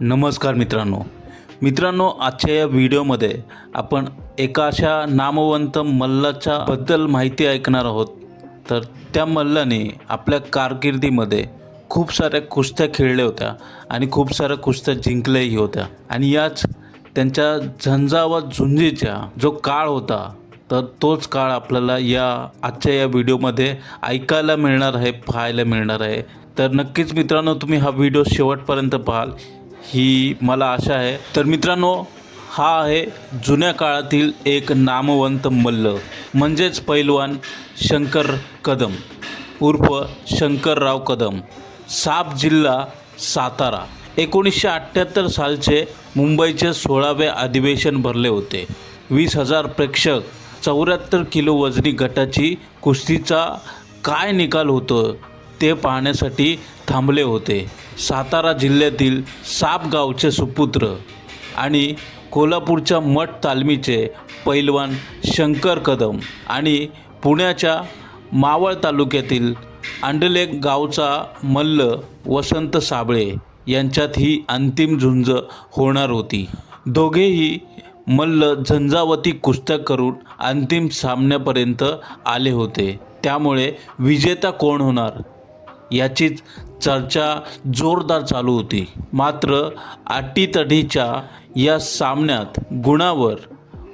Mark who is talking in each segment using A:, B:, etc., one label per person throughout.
A: नमस्कार मित्रांनो. मित्रांनो आजच्या या व्हिडिओमध्ये आपण एका अशा नामवंत मल्लाच्या बद्दल माहिती ऐकणार आहोत. तर त्या मल्लाने आपल्या कारकिर्दीमध्ये खूप साऱ्या कुस्त्या खेळल्या होत्या आणि खूप साऱ्या कुस्त्या जिंकल्याही होत्या. आणि याच त्यांच्या झंझा व झुंजीचा जो काळ होता तर तोच काळ आपल्याला या आजच्या या व्हिडिओमध्ये ऐकायला मिळणार आहे पाहायला मिळणार आहे. तर नक्कीच मित्रांनो तुम्ही हा व्हिडिओ शेवटपर्यंत पाहाल. ही मला आशा आहे. तर मित्रांनो हा आहे जुन्या काळातील एक नामवंत मल्ल म्हणजेच पैलवान शंकर कदम उर्फ शंकरराव कदम साप जिल्हा सातारा. एकोणीसशे अठ्ठ्याहत्तर सालचे मुंबईचे सोळावे अधिवेशन भरले होते. वीस हजार प्रेक्षक चौऱ्याहत्तर किलो वजनी गटाची कुस्तीचा काय निकाल होतो? ते पाहण्यासाठी थांबले होते. सातारा जिल्ह्यातील सापगावचे सुपुत्र आणि कोल्हापूरच्या मठ तालमीचे पैलवान शंकर कदम आणि पुण्याच्या मावळ तालुक्यातील आंडलेक गावचा मल्ल वसंत साबळे यांच्यात ही अंतिम झुंज होणार होती. दोघेही मल्ल झंझावती कुस्त्या करून अंतिम सामन्यापर्यंत आले होते. त्यामुळे विजेता कोण होणार? याचीच चर्चा जोरदार चालू होती. मात्र अटीतटीच्या या सामन्यात गुणावर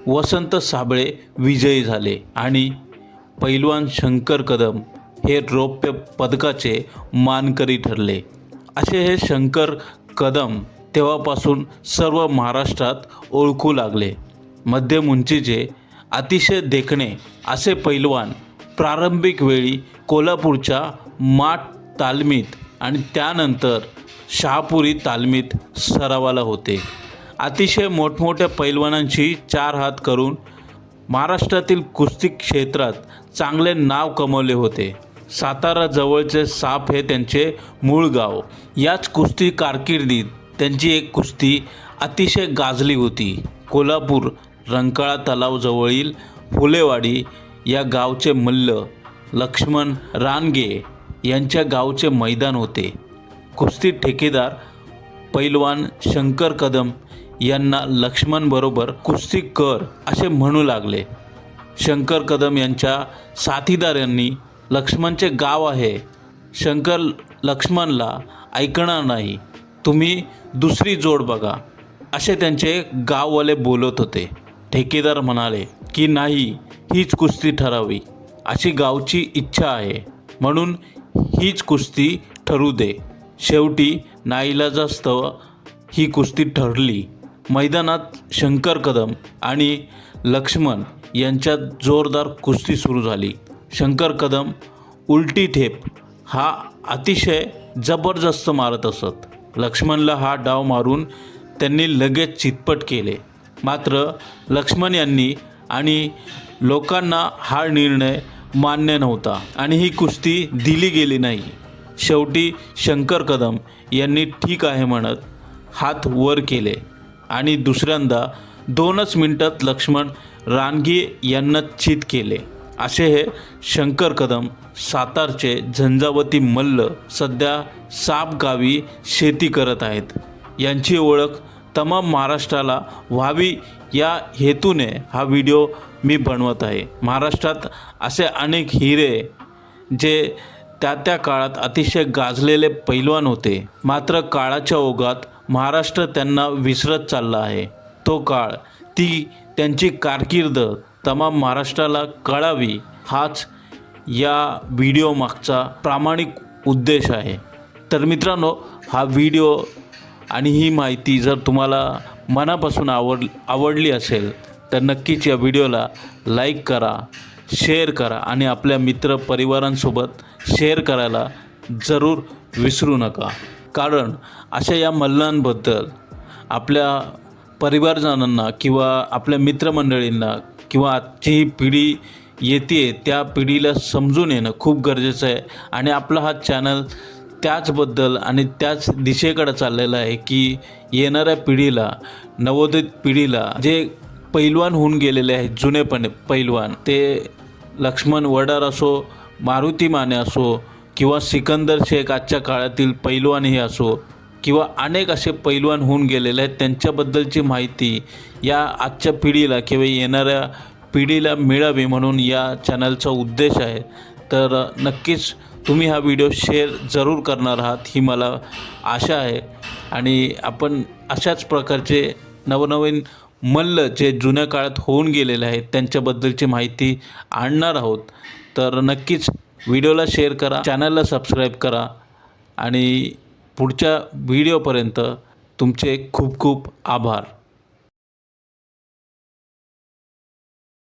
A: वसंत साबळे विजयी झाले आणि पैलवान शंकर कदम हे रौप्य पदकाचे मानकरी ठरले. असे हे शंकर कदम तेव्हापासून सर्व महाराष्ट्रात ओळखू लागले. मध्यम उंचीचे अतिशय देखणे असे पैलवान प्रारंभिक वेळी कोल्हापूरच्या माठ तालमीत आणि त्यानंतर शहापुरी तालमीत सरावाला होते. अतिशय मोठमोठ्या पैलवानांशी चार हात करून महाराष्ट्रातील कुस्ती क्षेत्रात चांगले नाव कमवले होते. सातारा जवळचे साप हे त्यांचे मूळ गाव. याच कुस्ती कारकिर्दीत त्यांची एक कुस्ती अतिशय गाजली होती. कोल्हापूर रंकाळा तलावजवळील फुलेवाडी या गावचे मल्ल लक्ष्मण रानगे यांच्या गावचे मैदान होते. कुस्ती ठेकेदार पैलवान शंकर कदम यांना लक्ष्मणबरोबर कुस्ती कर असे म्हणू लागले. शंकर कदम यांच्या साथीदारांनी लक्ष्मणचे गाव आहे. शंकर लक्ष्मणला ऐकणार नाही. तुम्ही दुसरी जोड बघा. असे त्यांचे गाववाले बोलत होते. ठेकेदार म्हणाले की नाही हीच कुस्ती ठरावी. अशी गावची इच्छा आहे. म्हणून हीच कुस्ती ठरू दे. शेवटी नाईलाजास्तव ही कुस्ती ठरली. मैदानात शंकर कदम आणि लक्ष्मण यांच्यात जोरदार कुस्ती सुरू झाली. शंकर कदम उलटी ठेप हा अतिशय जबरदस्त मारत असत. लक्ष्मणला हा डाव मारून त्यांनी लगेच चितपट केले. मात्र लक्ष्मण यांनी आणि लोकांना हा निर्णय मान्य नव्हता आणि ही कुस्ती दिली गेली नाही. शेवटी शंकर कदम यांनी ठीक आहे म्हणत हात वर केले आणि दुसऱ्यांदा दोनच मिनटात लक्ष्मण रानगी यांना चित केले. असे हे शंकर कदम सातारचे झंझावती मल्ल सध्या सापगावी शेती करत आहेत. यांची ओळख तमाम महाराष्ट्राला व्हावी या हेतूने हा व्हिडिओ मी बनवत आहे. महाराष्ट्रात असे अनेक हिरे जे त्या त्या काळात अतिशय गाजलेले पैलवान होते. मात्र काळाच्या ओघात महाराष्ट्र त्यांना विसरत चालला आहे. तो काळ ती त्यांची कारकीर्द तमाम महाराष्ट्राला कळावी हाच या व्हिडिओ मागचा प्रामाणिक उद्देश आहे. तर मित्रांनो हा व्हिडिओ आणि ही माहिती जर तुम्हाला मनापासून आवड आवडली असेल तर नक्कीच या व्हिडिओला लाईक करा शेअर करा आणि आपल्या मित्र परिवारांसोबत शेअर करायला जरूर विसरू नका. कारण अशा या मल्लांबद्दल आपल्या परिवारजनांना किंवा आपल्या मित्रमंडळींना किंवा आजची ही पिढी येते त्या पिढीला समजून येणं खूप गरजेचं आहे. आणि आपला हा चॅनल त्याचबद्दल आणि त्याच दिशेकडे चाललेला आहे की येणाऱ्या पिढीला नवोदित पिढीला जे पैलवान होऊन गेलेले आहेत जुनेपणे पैलवान. ते लक्ष्मण वडार असो मारुती माने असो किंवा सिकंदर शेख आजच्या काळातील पैलवानही असो किंवा अनेक असे पैलवान होऊन गेलेले आहेत त्यांच्याबद्दलची माहिती या आजच्या पिढीला किंवा येणाऱ्या पिढीला मिळावी म्हणून या चॅनलचा उद्देश आहे. तर नक्कीच तुम्ही हा व्हिडिओ शेअर जरूर करणार आहात ही मला आशा आहे. आणि आपण अशाच प्रकारचे नवनवीन मल्ल जे जुन्या काळात होऊन गेलेले आहेत त्यांच्याबद्दलची माहिती आणणार आहोत. तर नक्कीच व्हिडिओला शेअर करा चॅनलला सबस्क्राईब करा आणि पुढच्या व्हिडिओपर्यंत तुमचे खूप खूप आभार.